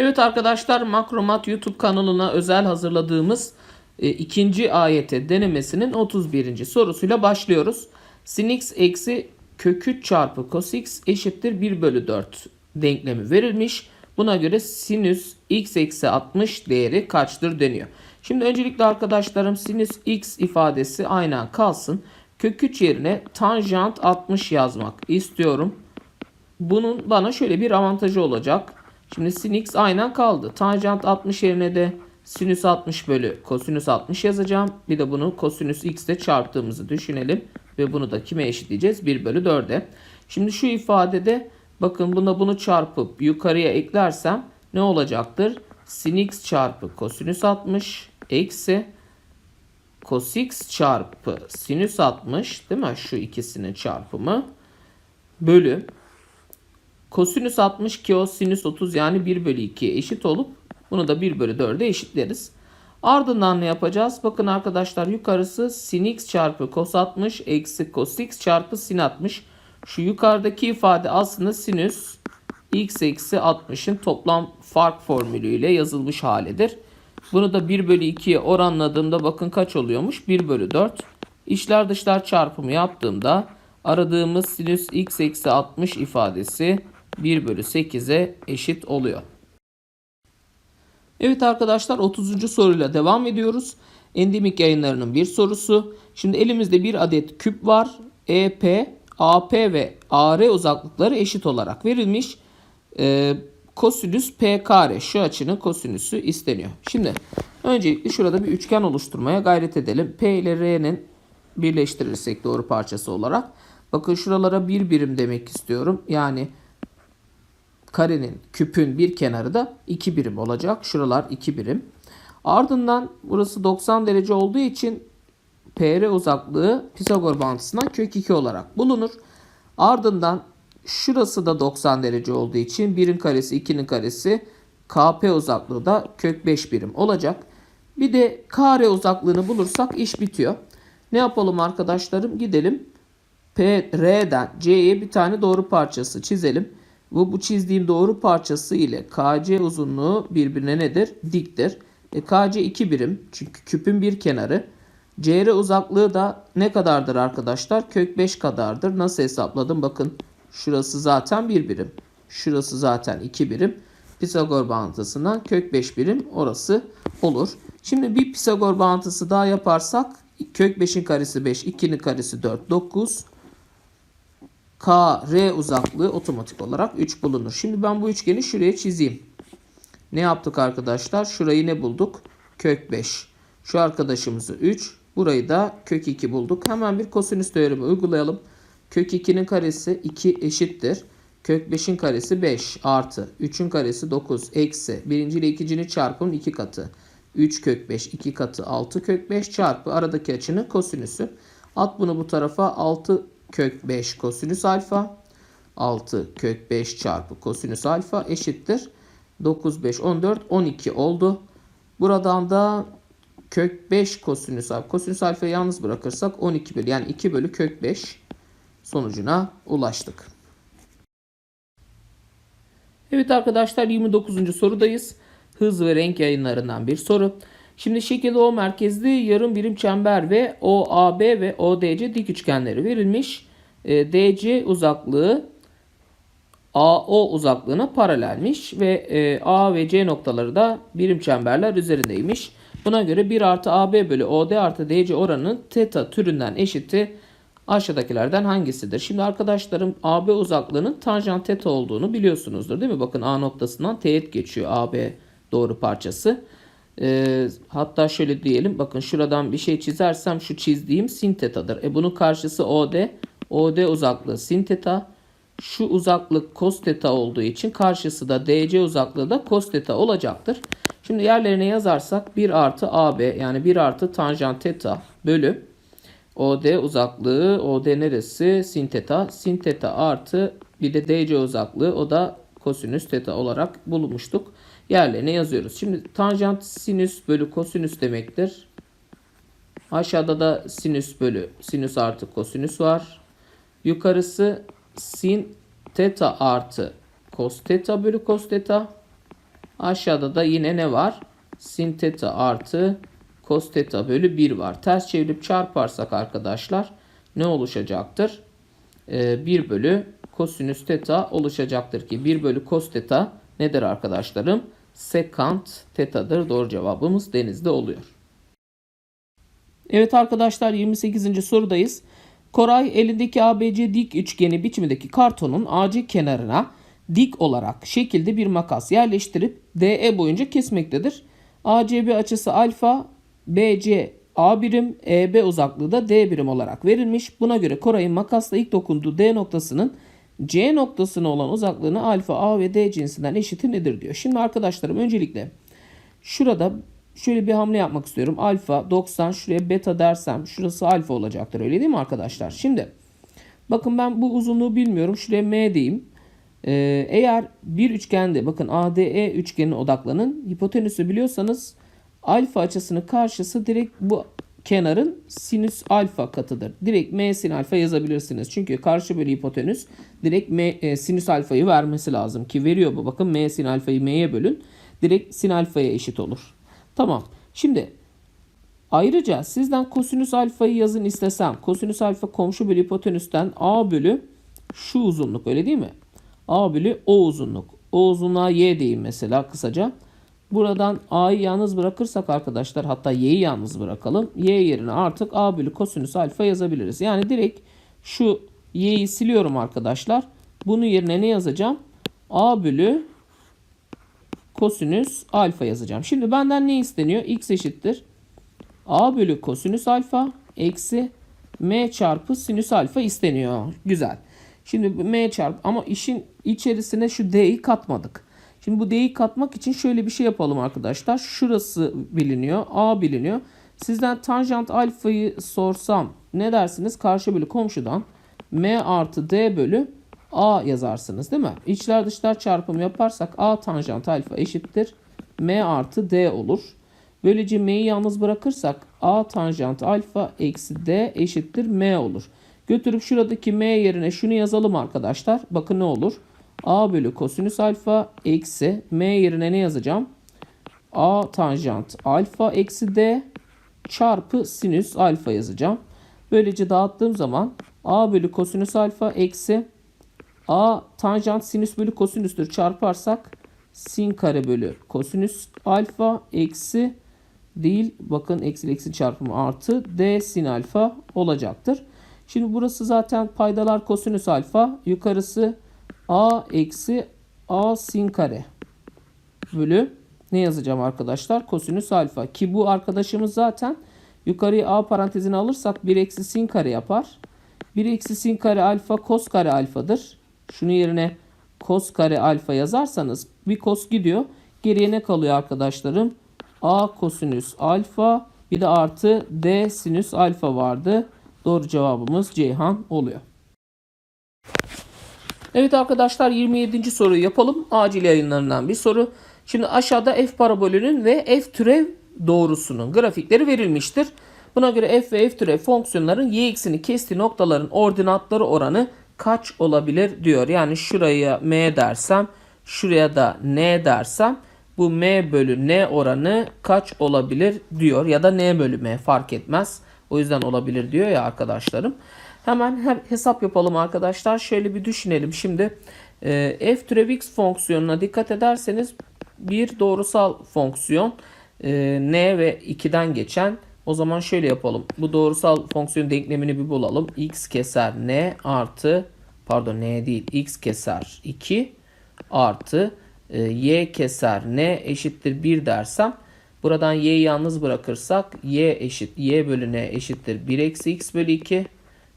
Evet arkadaşlar Makromat YouTube kanalına özel hazırladığımız e, ikinci ayete denemesinin 31. sorusuyla başlıyoruz. Sin x eksi kök 3 çarpı cos x eşittir 1 bölü 4 denklemi verilmiş. Buna göre sinüs x eksi 60 değeri kaçtır deniyor. Şimdi öncelikle arkadaşlarım sinüs x ifadesi aynen kalsın. Kök 3 yerine tanjant 60 yazmak istiyorum. Bunun bana şöyle bir avantajı olacak. Şimdi sin x aynen kaldı. Tanjant 60 yerine de sinüs 60 bölü kosinüs 60 yazacağım. Bir de bunu kosinüs x ile çarptığımızı düşünelim. Ve bunu da kime eşitleyeceğiz? 1 bölü 4'e. Şimdi şu ifadede bakın buna bunu çarpıp yukarıya eklersem ne olacaktır? Sin x çarpı kosinüs 60 eksi cos x çarpı sinüs 60 değil mi? Şu ikisinin çarpımı bölü Kosinüs 60 ki sinüs 30 yani 1 bölü 2'ye eşit olup bunu da 1 bölü 4'e eşitleriz. Ardından ne yapacağız? Bakın arkadaşlar yukarısı sin x çarpı cos 60 eksi cos x çarpı sin 60. Şu yukarıdaki ifade aslında sinüs x eksi 60'ın toplam fark formülüyle yazılmış halidir. Bunu da 1 bölü 2'ye oranladığımda bakın kaç oluyormuş? 1 bölü 4. İçler dışlar çarpımı yaptığımda aradığımız sinüs x eksi 60 ifadesi 1 bölü 8'e eşit oluyor. Evet arkadaşlar 30. soruyla devam ediyoruz. Endemik yayınlarının bir sorusu. Şimdi elimizde bir adet küp var. EP, AP ve AR uzaklıkları eşit olarak verilmiş. Ee, kosinüs P kare şu açının kosinüsü isteniyor. Şimdi öncelikle şurada bir üçgen oluşturmaya gayret edelim. P ile R'nin birleştirirsek doğru parçası olarak. Bakın şuralara bir birim demek istiyorum. Yani karenin küpün bir kenarı da 2 birim olacak. Şuralar 2 birim. Ardından burası 90 derece olduğu için PR uzaklığı Pisagor bağıntısından kök 2 olarak bulunur. Ardından şurası da 90 derece olduğu için 1'in karesi 2'nin karesi KP uzaklığı da kök 5 birim olacak. Bir de kare uzaklığını bulursak iş bitiyor. Ne yapalım arkadaşlarım? Gidelim. P, R'den C'ye bir tane doğru parçası çizelim. Bu, bu çizdiğim doğru parçası ile KC uzunluğu birbirine nedir? Diktir. E, KC 2 birim. Çünkü küpün bir kenarı. CR uzaklığı da ne kadardır arkadaşlar? Kök 5 kadardır. Nasıl hesapladım? Bakın şurası zaten 1 birim. Şurası zaten 2 birim. Pisagor bağıntısından kök 5 birim orası olur. Şimdi bir Pisagor bağıntısı daha yaparsak kök 5'in karesi 5, 2'nin karesi 4, 9. KR uzaklığı otomatik olarak 3 bulunur. Şimdi ben bu üçgeni şuraya çizeyim. Ne yaptık arkadaşlar? Şurayı ne bulduk? Kök 5. Şu arkadaşımızı 3. Burayı da kök 2 bulduk. Hemen bir kosinüs teoremi uygulayalım. Kök 2'nin karesi 2 eşittir. Kök 5'in karesi 5 artı 3'ün karesi 9 eksi birinci ile ikincinin çarpımın 2 katı. 3 kök 5 2 katı 6 kök 5 çarpı aradaki açının kosinüsü. At bunu bu tarafa 6 kök 5 kosinüs alfa 6 kök 5 çarpı kosinüs alfa eşittir. 9 5 14 12 oldu. Buradan da kök 5 kosinüs alfa. Kosinüs alfayı yalnız bırakırsak 12 bölü yani 2 bölü kök 5 sonucuna ulaştık. Evet arkadaşlar 29. sorudayız. Hız ve renk yayınlarından bir soru. Şimdi şekilde O merkezli yarım birim çember ve OAB ve ODC dik üçgenleri verilmiş. E, DC uzaklığı AO uzaklığına paralelmiş ve e, A ve C noktaları da birim çemberler üzerindeymiş. Buna göre 1 artı AB bölü OD artı DC oranının teta türünden eşiti aşağıdakilerden hangisidir? Şimdi arkadaşlarım AB uzaklığının tanjant teta olduğunu biliyorsunuzdur değil mi? Bakın A noktasından teğet geçiyor AB doğru parçası. E, hatta şöyle diyelim bakın şuradan bir şey çizersem şu çizdiğim sin tetadır. E bunun karşısı OD. OD uzaklığı sin teta. Şu uzaklık cos teta olduğu için karşısı da DC uzaklığı da cos teta olacaktır. Şimdi yerlerine yazarsak 1 artı AB yani 1 artı tanjant teta bölü OD uzaklığı OD neresi? Sin teta. Sin teta artı bir de DC uzaklığı o da kosinüs teta olarak bulmuştuk. Yerlerine yazıyoruz. Şimdi tanjant sinüs bölü kosinüs demektir. Aşağıda da sinüs bölü sinüs artı kosinüs var. Yukarısı sin teta artı cos teta bölü cos teta. Aşağıda da yine ne var? Sin theta artı cos theta bölü 1 var. Ters çevirip çarparsak arkadaşlar ne oluşacaktır? Ee, 1 bölü kosinüs theta oluşacaktır ki 1 bölü cos theta nedir arkadaşlarım? Sekant thetadır. Doğru cevabımız denizde oluyor. Evet arkadaşlar 28. sorudayız. Koray elindeki ABC dik üçgeni biçimindeki kartonun AC kenarına dik olarak şekilde bir makas yerleştirip DE boyunca kesmektedir. ACB açısı alfa, BC A birim, EB uzaklığı da D birim olarak verilmiş. Buna göre Koray'ın makasla ilk dokunduğu D noktasının C noktasına olan uzaklığını alfa, A ve D cinsinden eşiti nedir diyor. Şimdi arkadaşlarım öncelikle şurada şöyle bir hamle yapmak istiyorum. Alfa 90 şuraya beta dersem şurası alfa olacaktır öyle değil mi arkadaşlar? Şimdi bakın ben bu uzunluğu bilmiyorum. Şuraya M diyeyim. Ee, eğer bir üçgende bakın ADE üçgenine odaklanın. Hipotenüsü biliyorsanız alfa açısının karşısı direkt bu kenarın sinüs alfa katıdır. Direkt M sin alfa yazabilirsiniz. Çünkü karşı bölü hipotenüs direkt M, e, sinüs alfayı vermesi lazım ki veriyor bu. Bakın M sin alfayı M'ye bölün. Direkt sin alfaya eşit olur. Tamam. Şimdi ayrıca sizden kosinüs alfayı yazın istesem. Kosinüs alfa komşu bölü hipotenüsten A bölü şu uzunluk öyle değil mi? A bölü O uzunluk. O uzunluğa Y diyeyim mesela kısaca. Buradan A'yı yalnız bırakırsak arkadaşlar hatta Y'yi yalnız bırakalım. Y yerine artık A bölü kosinüs alfa yazabiliriz. Yani direkt şu Y'yi siliyorum arkadaşlar. Bunun yerine ne yazacağım? A bölü kosinüs alfa yazacağım. Şimdi benden ne isteniyor? X eşittir. A bölü kosinüs alfa eksi M çarpı sinüs alfa isteniyor. Güzel. Şimdi M çarpı ama işin içerisine şu D'yi katmadık. Şimdi bu D'yi katmak için şöyle bir şey yapalım arkadaşlar. Şurası biliniyor. A biliniyor. Sizden tanjant alfayı sorsam ne dersiniz? Karşı bölü komşudan M artı D bölü A yazarsınız değil mi? İçler dışlar çarpımı yaparsak A tanjant alfa eşittir. M artı D olur. Böylece M'yi yalnız bırakırsak A tanjant alfa eksi D eşittir M olur. Götürüp şuradaki M yerine şunu yazalım arkadaşlar. Bakın ne olur? A bölü kosinüs alfa eksi M yerine ne yazacağım? A tanjant alfa eksi D çarpı sinüs alfa yazacağım. Böylece dağıttığım zaman A bölü kosinüs alfa eksi A tanjant sinüs bölü kosinüstür çarparsak sin kare bölü kosinüs alfa eksi değil bakın eksi eksi çarpımı artı d sin alfa olacaktır. Şimdi burası zaten paydalar kosinüs alfa yukarısı a eksi a sin kare bölü ne yazacağım arkadaşlar kosinüs alfa ki bu arkadaşımız zaten yukarıya a parantezine alırsak 1 eksi sin kare yapar. 1 eksi sin kare alfa kos kare alfadır. Şunu yerine kos kare alfa yazarsanız bir kos gidiyor. Geriye ne kalıyor arkadaşlarım? A kosinüs alfa bir de artı D sinüs alfa vardı. Doğru cevabımız Ceyhan oluyor. Evet arkadaşlar 27. soruyu yapalım. Acil yayınlarından bir soru. Şimdi aşağıda f parabolünün ve f türev doğrusunun grafikleri verilmiştir. Buna göre f ve f türev fonksiyonların y eksini kestiği noktaların ordinatları oranı kaç olabilir diyor. Yani şuraya m dersem şuraya da n dersem bu m bölü n oranı kaç olabilir diyor. Ya da n bölü m fark etmez. O yüzden olabilir diyor ya arkadaşlarım. Hemen hesap yapalım arkadaşlar. Şöyle bir düşünelim. Şimdi e, f türev x fonksiyonuna dikkat ederseniz bir doğrusal fonksiyon e, n ve 2'den geçen o zaman şöyle yapalım. Bu doğrusal fonksiyon denklemini bir bulalım. x keser n artı pardon n değil x keser 2 artı e, y keser n eşittir 1 dersem buradan y'yi yalnız bırakırsak y eşit y bölü n eşittir 1 eksi x bölü 2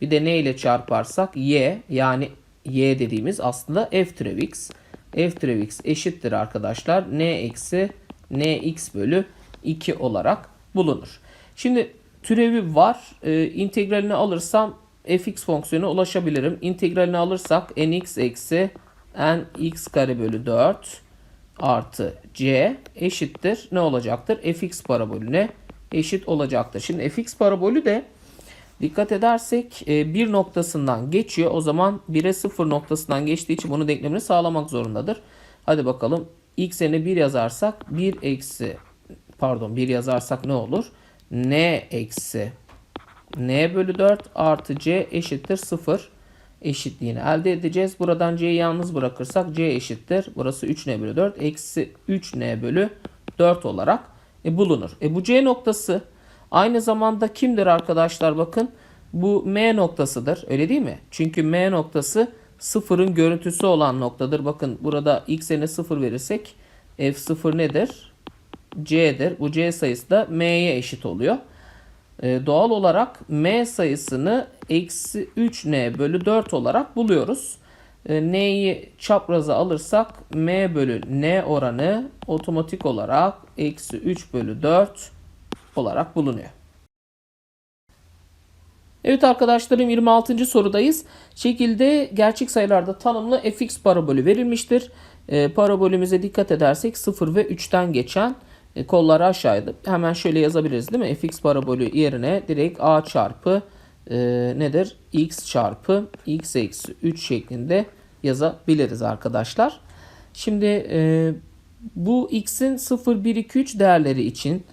bir de n ile çarparsak y yani y dediğimiz aslında f türev x f türev x eşittir arkadaşlar n eksi n x bölü 2 olarak bulunur. Şimdi türevi var. E, integralini alırsam fx fonksiyonu ulaşabilirim. İntegralini alırsak nx eksi nx kare bölü 4 artı c eşittir. Ne olacaktır? fx parabolüne eşit olacaktır. Şimdi fx parabolü de dikkat edersek e, bir noktasından geçiyor. O zaman 1'e 0 noktasından geçtiği için bunu denklemini sağlamak zorundadır. Hadi bakalım. x'e 1 yazarsak 1 eksi pardon 1 yazarsak ne olur? n eksi n bölü 4 artı c eşittir 0 eşitliğini elde edeceğiz. Buradan c'yi yalnız bırakırsak c eşittir. Burası 3n bölü 4 eksi 3n bölü 4 olarak e, bulunur. E, bu c noktası aynı zamanda kimdir arkadaşlar bakın. Bu m noktasıdır öyle değil mi? Çünkü m noktası sıfırın görüntüsü olan noktadır. Bakın burada x'e 0 verirsek f0 nedir? c'dir. Bu c sayısı da m'ye eşit oluyor. Ee, doğal olarak m sayısını eksi 3n bölü 4 olarak buluyoruz. Ee, n'yi çapraza alırsak m bölü n oranı otomatik olarak eksi 3 bölü 4 olarak bulunuyor. Evet arkadaşlarım 26. sorudayız. Şekilde gerçek sayılarda tanımlı fx parabolü verilmiştir. E, parabolümüze dikkat edersek 0 ve 3'ten geçen e, kolları aşağıda. Hemen şöyle yazabiliriz değil mi? fx parabolü yerine direkt a çarpı e, nedir? x çarpı x eksi 3 şeklinde yazabiliriz arkadaşlar. Şimdi e, bu x'in 0, 1, 2, 3 değerleri için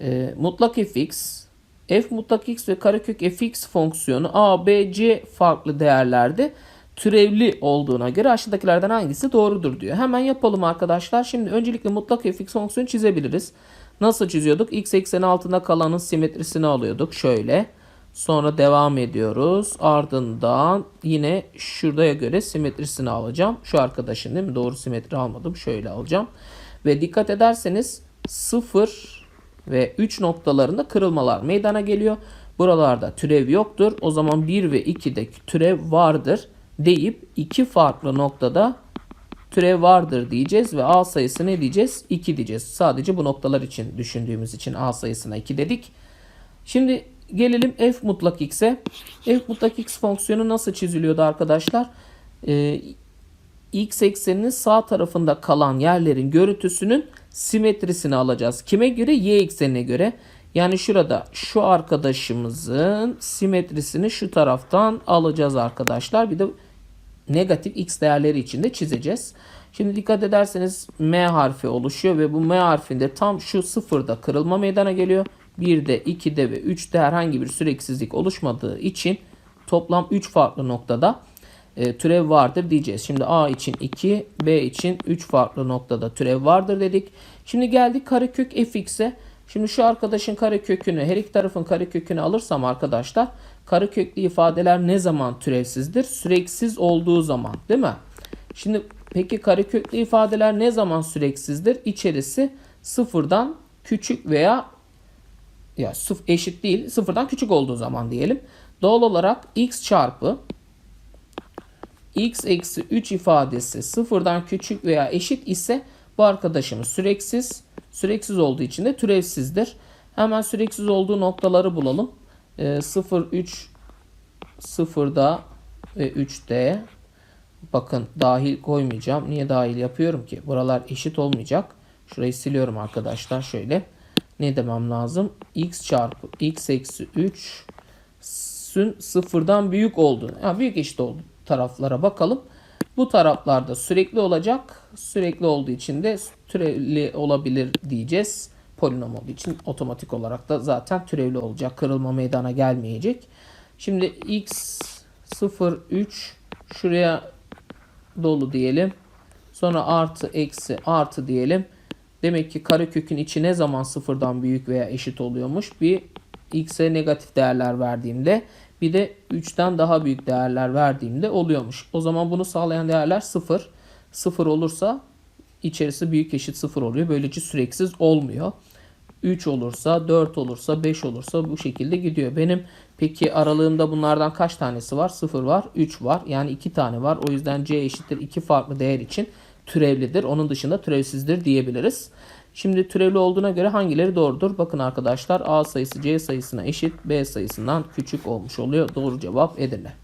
e, mutlak fx f mutlak x ve karekök fx fonksiyonu a, b, c farklı değerlerde türevli olduğuna göre aşağıdakilerden hangisi doğrudur diyor. Hemen yapalım arkadaşlar. Şimdi öncelikle mutlak fx fonksiyonu çizebiliriz. Nasıl çiziyorduk? x ekseni altında kalanın simetrisini alıyorduk. Şöyle. Sonra devam ediyoruz. Ardından yine şuraya göre simetrisini alacağım. Şu arkadaşın değil mi? Doğru simetri almadım. Şöyle alacağım. Ve dikkat ederseniz 0 ve 3 noktalarında kırılmalar meydana geliyor. Buralarda türev yoktur. O zaman 1 ve 2'de türev vardır deyip iki farklı noktada türev vardır diyeceğiz ve a sayısı ne diyeceğiz? 2 diyeceğiz. Sadece bu noktalar için düşündüğümüz için a sayısına 2 dedik. Şimdi gelelim f mutlak x'e. f mutlak x fonksiyonu nasıl çiziliyordu arkadaşlar? Ee, x ekseninin sağ tarafında kalan yerlerin görüntüsünün simetrisini alacağız. Kime göre? Y eksenine göre. Yani şurada şu arkadaşımızın simetrisini şu taraftan alacağız arkadaşlar. Bir de negatif x değerleri için de çizeceğiz. Şimdi dikkat ederseniz M harfi oluşuyor ve bu M harfinde tam şu sıfırda kırılma meydana geliyor. 1'de, 2'de ve 3'te herhangi bir süreksizlik oluşmadığı için toplam 3 farklı noktada e, türev vardır diyeceğiz. Şimdi A için 2, B için 3 farklı noktada türev vardır dedik. Şimdi geldik karekök fx'e. Şimdi şu arkadaşın karekökünü, her iki tarafın karekökünü alırsam arkadaşlar, kareköklü ifadeler ne zaman türevsizdir? Süreksiz olduğu zaman, değil mi? Şimdi peki kareköklü ifadeler ne zaman süreksizdir? İçerisi sıfırdan küçük veya ya eşit değil, sıfırdan küçük olduğu zaman diyelim. Doğal olarak x çarpı x eksi 3 ifadesi sıfırdan küçük veya eşit ise bu arkadaşımız süreksiz. Süreksiz olduğu için de türevsizdir. Hemen süreksiz olduğu noktaları bulalım. E, 0, 3, 0'da ve 3'te. Bakın dahil koymayacağım. Niye dahil yapıyorum ki? Buralar eşit olmayacak. Şurayı siliyorum arkadaşlar. Şöyle. Ne demem lazım? x çarpı x eksi 3 sün sıfırdan büyük oldu. Yani büyük eşit oldu taraflara bakalım. Bu taraflarda sürekli olacak. Sürekli olduğu için de türevli olabilir diyeceğiz. Polinom olduğu için otomatik olarak da zaten türevli olacak. Kırılma meydana gelmeyecek. Şimdi x 0 3 şuraya dolu diyelim. Sonra artı eksi artı diyelim. Demek ki karekökün içi ne zaman sıfırdan büyük veya eşit oluyormuş? Bir x'e negatif değerler verdiğimde bir de 3'ten daha büyük değerler verdiğimde oluyormuş. O zaman bunu sağlayan değerler 0. 0 olursa içerisi büyük eşit 0 oluyor. Böylece süreksiz olmuyor. 3 olursa, 4 olursa, 5 olursa bu şekilde gidiyor. Benim peki aralığımda bunlardan kaç tanesi var? 0 var, 3 var. Yani 2 tane var. O yüzden c eşittir 2 farklı değer için türevlidir. Onun dışında türevsizdir diyebiliriz. Şimdi türevli olduğuna göre hangileri doğrudur? Bakın arkadaşlar A sayısı C sayısına eşit, B sayısından küçük olmuş oluyor. Doğru cevap Edirne.